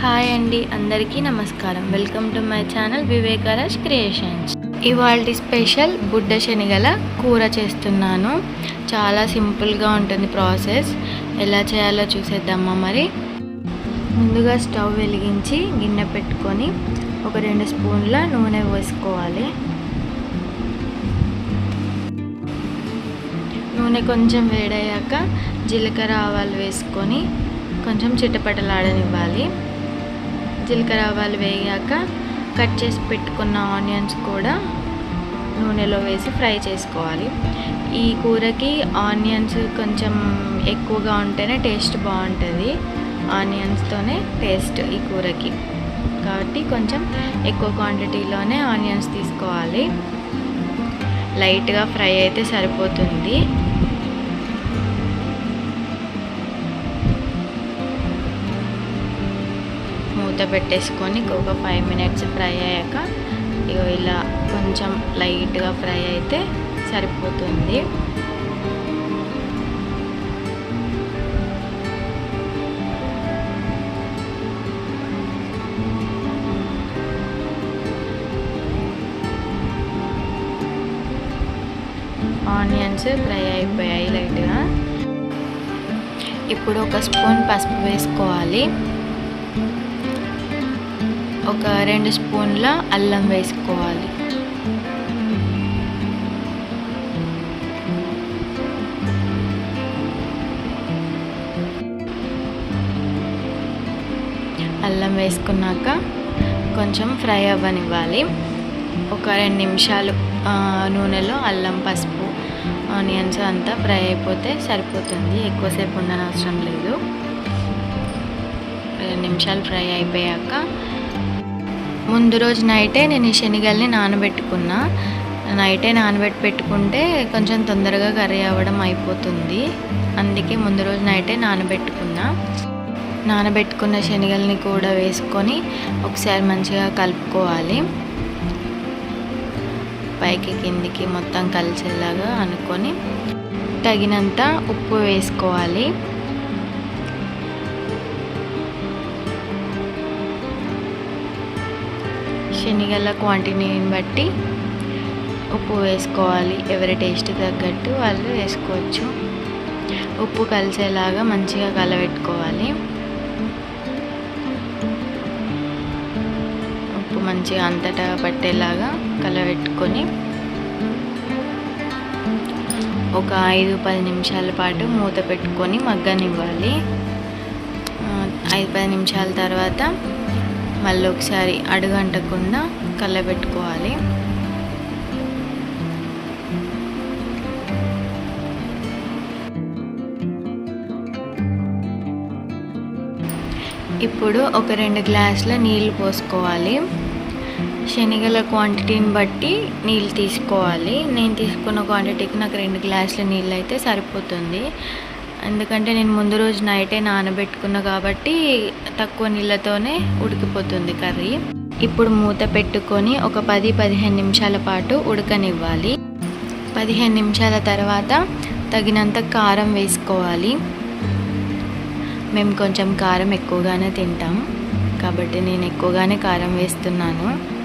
Hi అండి అందరికీ నమస్కారం. Welcome to my channel Vivekaraj creations. ఇవాళ స్పెషల్ బుడ్డ శనగల కూర చేస్తున్నాను. చాలా సింపుల్గా ఉంటుంది ప్రాసెస్. ఎలా చేయాలో చూసేద్దామా మరి? ముందుగా స్టవ్ వెలిగించి గిన్నె పెట్టుకొని ఒక రెండు స్పూన్ల నూనె వేసుకోవాలి నూనె కొంచెం వేడయ్యాక జీలకర్ర ఆవాలు వేసుకొని కొంచెం చిట్టపటలాడనివ్వాలి జీలకర్ర ఆవాలు వేగాక కట్ చేసి పెట్టుకున్న ఆనియన్స్ కూడా నూనెలో వేసి ఫ్రై చేసుకోవాలి. ఈ కూరకి ఆనియన్స్ కొంచెం ఎక్కువగా ఉంటేనే టేస్ట్ బాగుంటుంది. ఆనియన్స్తోనే టేస్ట్ ఈ కూరకి. కాబట్టి కొంచెం ఎక్కువ క్వాంటిటీలోనే ఆనియన్స్ తీసుకోవాలి. లైట్గా ఫ్రై అయితే సరిపోతుంది. మూత పెట్టేసుకొని ఒక ఫైవ్ మినిట్స్ ఫ్రై అయ్యాక ఇగో ఇలా కొంచెం లైట్గా ఫ్రై అయితే సరిపోతుంది. ఆనియన్స్ ఫ్రై అయిపోయాయి లైట్గా. ఇప్పుడు ఒక స్పూన్ పసుపు వేసుకోవాలి. ఒక రెండు స్పూన్ల అల్లం వేసుకోవాలి. అల్లం వేసుకున్నాక కొంచెం ఫ్రై అవ్వనివ్వాలి. ఒక రెండు నిమిషాలు నూనెలో అల్లం పసుపు ఆనియన్స్ అంతా ఫ్రై అయిపోతే సరిపోతుంది. ఎక్కువసేపు ఉండనవసరం లేదు. రెండు నిమిషాలు ఫ్రై అయిపోయాక ముందు రోజు నైటే నేను ఈ శనగల్ని నానబెట్టుకున్నా. నైటే నానబెట్టి పెట్టుకుంటే కొంచెం తొందరగా కర్రీ అవ్వడం అయిపోతుంది. అందుకే ముందు రోజు నైటే నానబెట్టుకున్నా. నానబెట్టుకున్న శనగల్ని కూడా వేసుకొని ఒకసారి మంచిగా కలుపుకోవాలి. పైకి కిందికి మొత్తం కలిసేలాగా అనుకొని తగినంత ఉప్పు వేసుకోవాలి. శనగల క్వాంటిటీని బట్టి ఉప్పు వేసుకోవాలి. ఎవరి టేస్ట్ తగ్గట్టు వాళ్ళు వేసుకోవచ్చు. ఉప్పు కలిసేలాగా మంచిగా కలబెట్టుకోవాలి. ఉప్పు మంచిగా అంతటా పట్టేలాగా కలబెట్టుకొని ఒక ఐదు పది నిమిషాల పాటు మూత పెట్టుకొని మగ్గనివ్వాలి. ఐదు పది నిమిషాల తర్వాత మళ్ళీ ఒకసారి అడుగంటకుండా కలబెట్టుకోవాలి ఇప్పుడు ఒక రెండు గ్లాసుల నీళ్ళు పోసుకోవాలి. శనగల క్వాంటిటీని బట్టి నీళ్ళు తీసుకోవాలి. నేను తీసుకున్న క్వాంటిటీకి నాకు రెండు గ్లాసుల నీళ్ళు అయితే సరిపోతుంది. ఎందుకంటే నేను ముందు రోజు నైటే నానబెట్టుకున్నా కాబట్టి తక్కువ నీళ్ళతోనే ఉడికిపోతుంది కర్రీ. ఇప్పుడు మూత పెట్టుకొని ఒక పది పదిహేను నిమిషాల పాటు ఉడకనివ్వాలి. పదిహేను నిమిషాల తర్వాత తగినంత కారం వేసుకోవాలి. మేము కొంచెం కారం ఎక్కువగానే తింటాం. కాబట్టి నేను ఎక్కువగానే కారం వేస్తున్నాను.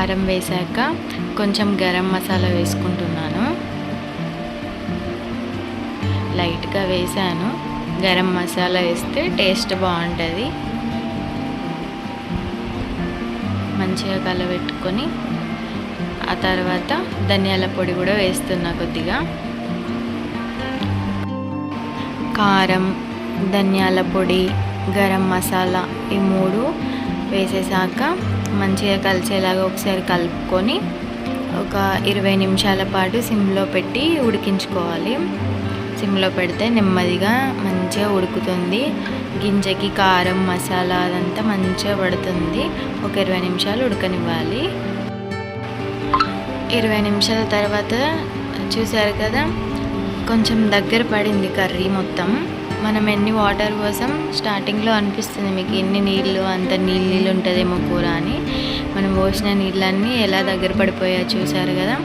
కారం వేశాక కొంచెం గరం మసాలా వేసుకుంటున్నాను. లైట్గా వేసాను గరం మసాలా వేస్తే టేస్ట్ బాగుంటుంది. మంచిగా కలబెట్టుకొని ఆ తర్వాత ధనియాల పొడి కూడా వేస్తున్నా కొద్దిగా. కారం ధనియాల పొడి గరం మసాలా ఈ మూడు వేసేసాక మంచిగా కలిసేలాగా ఒకసారి కలుపుకొని ఒక ఇరవై నిమిషాల పాటు సిమ్లో పెట్టి ఉడికించుకోవాలి. సిమ్లో పెడితే నెమ్మదిగా మంచిగా ఉడుకుతుంది. గింజకి కారం మసాలా అదంతా మంచిగా పడుతుంది. ఒక ఇరవై నిమిషాలు ఉడకనివ్వాలి. ఇరవై నిమిషాల తర్వాత చూసారు కదా కొంచెం దగ్గర పడింది కర్రీ మొత్తం. మనం ఎన్ని వాటర్ కోసం స్టార్టింగ్లో అనిపిస్తుంది మీకు ఎన్ని నీళ్ళు అంత నీళ్ళు నీళ్ళు ఉంటుందేమో కూర అని. మనం పోసిన నీళ్ళన్నీ ఎలా దగ్గర పడిపోయా చూసారు కదా.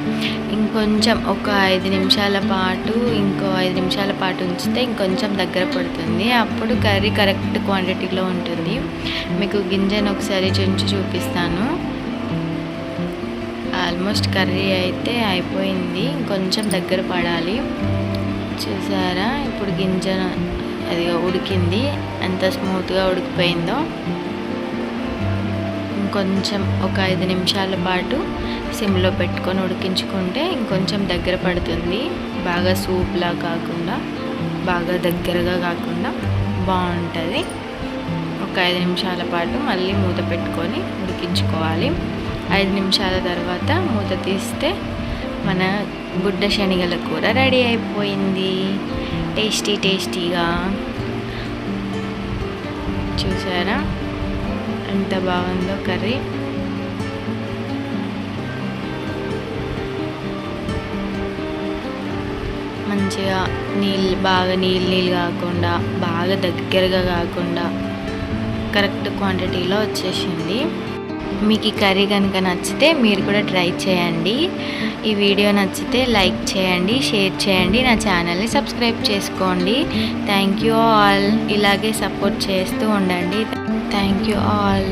ఇంకొంచెం ఒక ఐదు నిమిషాల పాటు ఇంకో ఐదు నిమిషాల పాటు ఉంచితే ఇంకొంచెం దగ్గర పడుతుంది. అప్పుడు కర్రీ కరెక్ట్ క్వాంటిటీలో ఉంటుంది. మీకు గింజను ఒకసారి చుంచి చూపిస్తాను. ఆల్మోస్ట్ కర్రీ అయితే అయిపోయింది. ఇంకొంచెం దగ్గర పడాలి. చూసారా? ఇప్పుడు గింజ అది ఉడికింది. ఎంత స్మూత్గా ఉడికిపోయిందో. ఇంకొంచెం ఒక ఐదు నిమిషాల పాటు సిమ్లో పెట్టుకొని ఉడికించుకుంటే ఇంకొంచెం దగ్గర పడుతుంది. బాగా సూప్లా కాకుండా బాగా దగ్గరగా కాకుండా బాగుంటుంది. ఒక ఐదు నిమిషాల పాటు మళ్ళీ మూత పెట్టుకొని ఉడికించుకోవాలి. ఐదు నిమిషాల తర్వాత మూత తీస్తే మన గుడ్డ శనగల కూర రెడీ అయిపోయింది. టేస్టీ టేస్టీగా. చూసారా? ఎంత బాగుందో కర్రీ. మంచిగా నీళ్ళు బాగా నీళ్ళు నీళ్ళు కాకుండా బాగా దగ్గరగా కాకుండా కరెక్ట్ క్వాంటిటీలో వచ్చేసింది. మీకు ఈ కర్రీ కనుక నచ్చితే మీరు కూడా ట్రై చేయండి. ఈ వీడియో నచ్చితే లైక్ చేయండి షేర్ చేయండి నా ఛానల్ని సబ్స్క్రైబ్ చేసుకోండి. Thank you all. ఇలాగే సపోర్ట్ చేస్తూ ఉండండి. Thank you all.